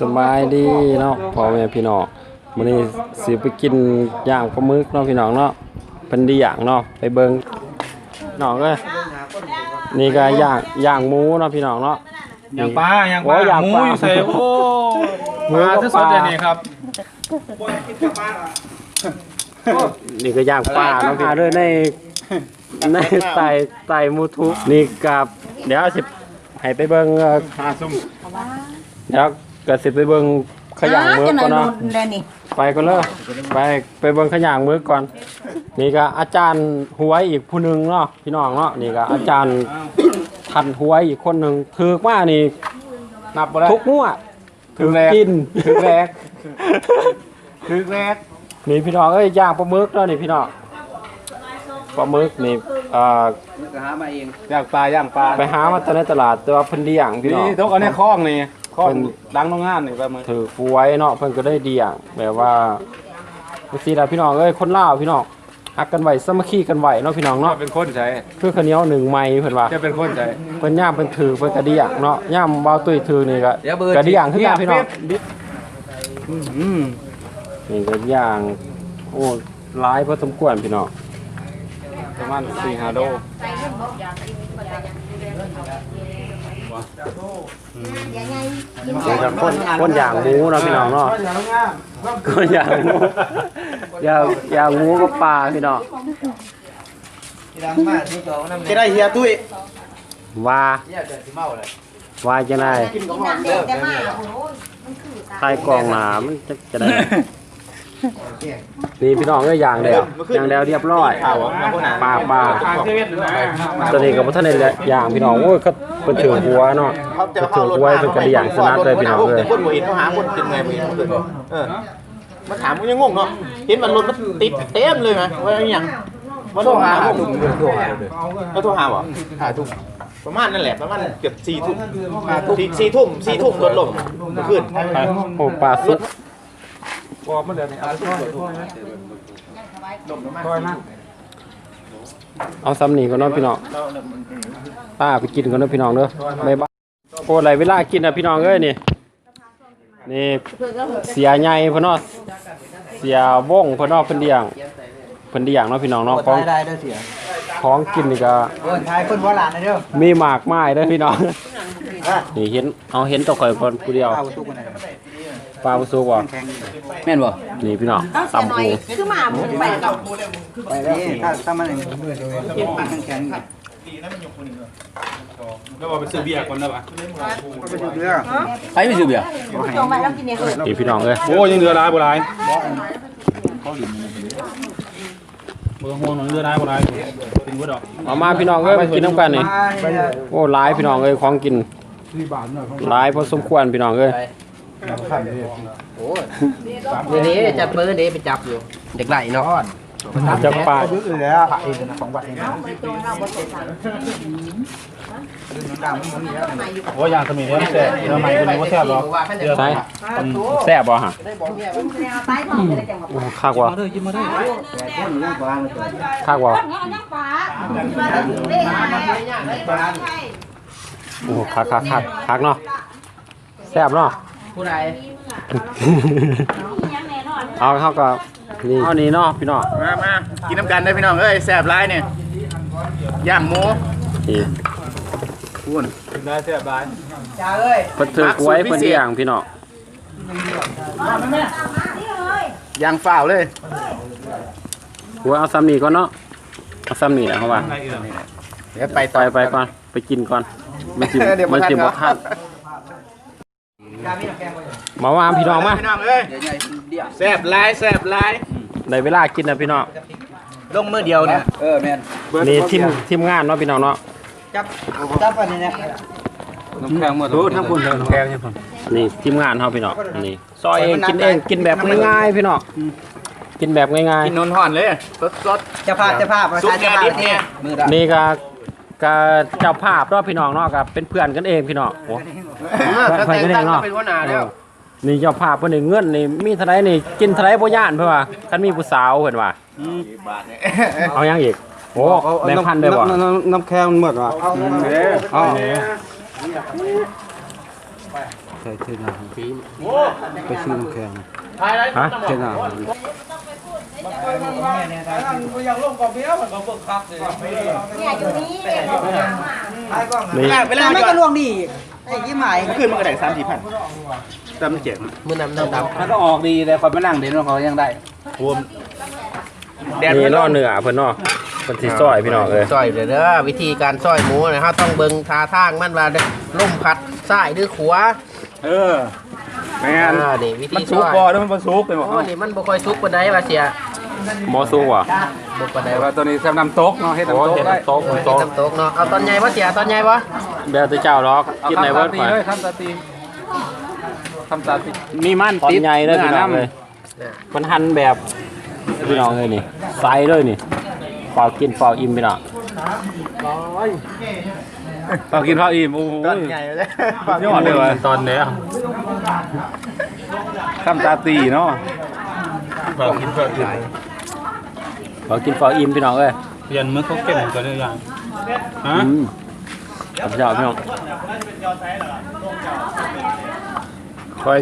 สบายดีเนาะพ่อแม่พี่น้องมื้อนี้สิไปกินย่างปลาหมึกเนาะพี่น้องเนาะเพิ่นดีย่างเนาะไปเบิ่งน้องเอ้ยนี่ก็ย่างย่างหมูเนาะพี่น้องเนาะ อย่างปลาอย่างปโอ้ลายอย่างหมูปลา อยู่ใส่โอ้หมูปลากับสดปลาๆเลยนี่ครับนี่ก็ย่างปลาเนาะพี่เด้อในในไต่ไต่มูทูบนี่กับเดี๋ยวสิให้ไปเบิ่งเอ่อปลาซุ่มเดี๋ยว ก็สิไปเบิ่งขย่างหมึกก่อนเนาะเดยวนี่ไปก็เลยไปไปเบิ่งขยางมือก่อน นี่ก็อาจารย์หวยอีกผู้หนึงเนาะพี่น้องเนาะนี่ก็อาจารย์ทันหวยอีกคนหนึ่งถือมานี่นับบ่ได้ทุกงวดถึงแรกกินถือแรกถึงแรกนี่พี่น้องเอ้ยย่างปลาหมึกแล้วนี่พี่น้องปลาหมึกนี่เอ่อย่างปลาย่างปลาไปหามาจากในตลาดแต่ว่าเพิ่นเลี้ยงพี่น้นี่องทกเอาในคลองนี่ คลองเป็นดังโรงงานนี่ปลาหมึกถือหวยเนาะเพิ่นก็ได้เลี้ยงแบบว่าจังซี่ล่ะพี่น้องเอ้ยคนลาวพี่น้องฮักกันไว้สามัคคีกันไว้เนาะพี่น้องเนาะเนาะเป็นคนใช้คือข้าวเหนียวหนึ่งไม้เพิ่นว่าจะเป็นคนใช้เพิ่นย่ามเพิ่นถือเพิ่นกระเดียงเนาะย่ามเบาตุ้ยถือนี่ก็กระเดียงคือกันพี่น้องอืมนี่ก็ย่างโอ้หลายพอสมควรพี่น้องประมาณ4 5โล นี่ก็คนคนย่างหมูเนาะพี่น้องเนาะคนย่างหมูย่างย่างหมูกับปลาพี่น้องจะได้เฮียตุ้ยว่าว่าจะได้แต่มาทายกองหนามันจะจะได้ นี่พี่น้องก็ย่างแล้วย่างแล้วเรียบร้อยปลาปลาทางเทเวศนะตอนนี้ก็บ่ทันได้ย่างพี่น้องโอ้ยก็เพิ่นถือหัวเนาะเขาจะเพิ่นถือหัวให้เพิ่นกระเดียงสนัดเลยพี่น้องเลยคนบ่เห็นเขาหาคนเป็นไงบ่เห็นเขาเลยเออมาถามมันยังงงเนาะเห็นมันรถมันติดเต็มเลยไหมว่าอหย่างว่าโทรหาผมก็โทรหาบ่หาทุ่มประมาณนั่นแหละประมาณเกือบสี่ทุ่มสี่สี่ทุ่มสี่ทุ่มรถลงเมื่อคืนโอ้ปลาสุก บอกมาเดี๋ยวนี้เอาไปช่วยช่วยนะเอาซ้ำนี่ก่อนเนาะพี่น้องป้าไปกินก่อนเนาะพี่น้องเด้อบ๊ายบายโอ้ไหลเวลากินนะพี่น้องเอ้ยนี่นี่เสียใหญ่เพิ่นเนาะเสียวงเพิ่นเนาะเพิ่นเลี้ยงเพิ่นเลี้ยงเนาะพี่น้องเนาะของได้ได้เสียของกินนี่ก็คนไทยคนโบราณนะเด้อมีหมากไม้เด้อพี่น้องนี่เห็นเอาเห็นตัวข่อยก่อนผู้เดียว ปลาบ่สุกบ่แม่นบ่นี่พี่น้องต้องเสียตำหน่อหูยคือหมาหมูไปกับไปแล้วถ้าถ้ามันเก็บปากแข็งแล้วเอาไปซื้อเบียร์ก่อนได้ปะก็ไปดูเรื่องไปไม่ซื้อเบียร์จงไปแล้วกินเนี่ยคือนี่พี่น้องเอ้ยโอ้ยังเหลือหลายบ่หลายบ่ต้องห่วงหนูเหลือหลายบ่หลายกินบ่ดอกเอามาพี่น้องเอ้ยมากินน้ำกันนี่โอ้หลายพี่น้องเอ้ยของกินหลายพอสมควรพี่น้องเอ้ย เดี๋ยวนี้จับมือเดี๋ยวไปจับอยู่ เด็กไหลเนาะจะปลาลึกเลยแล้วผักเองนะของวัดเองโอ้ยางสมีเนี่ยแซ่บเนื้อใหม่ตัวนี้บ่แซ่บหรอกใช่แซ่บบ่ฮะตายของเลยจังหวะโอ้คักว่ะคักว่ะน้ำปลาเล่หาโอ้คักคักคักคักเนาะแซ่บเนาะ ผู้ใดเอาเข้ากับนี่เอานี่เนาะพี่น้องมามากินน้ำกันได้พี่น้องเอ้ยแซ่บร้ายเนี่ยย่างหมูนี่คุณได้แซ่บหลายจ้าเอ้ยเพิ่นถือไว้เพิ่นเลี้ยงพี่น้องย่างเปล่าเลยหัวเอาซ้ำนี่ก่อนเนาะเอาซ้ำนี่แหละเขาว่าเดี๋ยวไปไปไปก่อนไปกินก่อนมันสิมันสิบ่ทัน มาว่าพี่น้องมาพี่น้องเอ้ยแซ่บร้ายแซ่บร้ายได้เวลากินแล้วพี่น้องลงมือเดียวเนี่ยเออแม่นนี่ทีมทีมงานเนาะพี่น้องเนาะจับจับอันนี้เนี่ยน้ำแข็งหมดโอ้ทั้งคุณน้ำแข็งเนี่ยพุ่นนี่ทีมงานเฮาพี่น้องนี่ซอยเองกินเองกินแบบง่ายๆพี่น้องกินแบบง่ายกินนนห่อนเลยสดสดจะพาจะพาซุปแกดิบเนี่ยมือดๆนี่ก็ ก็เจ้าภาพเนาะพี่น้องเนาะก็เป็นเพื่อนกันเองพี่น้องโอ้เพื่อนกันเองเนาะเป็นหัวหน้าแล้ว นี่เจ้าภาพเพิ่นนี่เงินนี่มีเท่าไหร่นี่กินเท่าไหร่บ่ย่านเพิ่นว่าคันมีผู้สาวเพิ่นว่าเอายังอีกโอ้แบงค์พันได้บ่น้ำแข็งมันหมดว่ะเอาใส่เทน้ำฟิล์มไปซื้อน้ำแข็งฮะเทน้ เนี่ยอยู่นี่เนี่ยนี่เวลาไม่ย้อก็นลวงดีไอ้ยี่หมายขึ้นมันก็ได้สามสี่พันจำเจ็ดำมื้อน้ำน้ำดำมันก็ออกดีแต่คนมานั่งเด่นของเขายังได้รวมแดดนี่ล่อเนื้อเพิ่นเนาะเพิ่นสิซอยพี่น้องเอ้ยซอยเด้อเด้อวิธีการซอยหมูนะฮะต้องเบิ่งท่าทางมันว่าล่มพัดซ้ายหรือขวาเออแม่นอ่านี่วิธีมันซสุกอยบ่แล้วมันบ่สุกไปบ่โอ้นี่มันบ่ค่อยสุกปานใดว่าเสีย บ่สู้ว่ะบ่ปานใดแต่ว่าว่าตัวนี้ทำน้ำตกเนาะเฮ็ดโอ้น้ำตกเห็นได้โต๊ะเออโต๊ะกินน้ำตกเนาะเอาตอนใหญ่บ่เสียตอนใหญ่บ่แบบแต่เจ้าหรอกกินในเบิดตีไปเลยทำตาตีทำตาตีมีมันตอนติดใหญ่เด้อพี่น้องเลเลยยมันหั่นแบบพี่น้องเลยนี่ใส่เลยนี่ฝากกินฝากอิ่มพี่น้องตอนกินข้าวอิ่มโอ้โหตอนใหญ่เลยยอดเลยว่ะตอนเนี้ยทำตาตีเนาะฝากกินฝากอิ่ม ฝากกินฝากอิ่มพี่น้องเอ้ยเปลี่ยนมือเขาเก่งตัวนี้อย่างฮะอืมครับพี่น้องพี่น้องคอย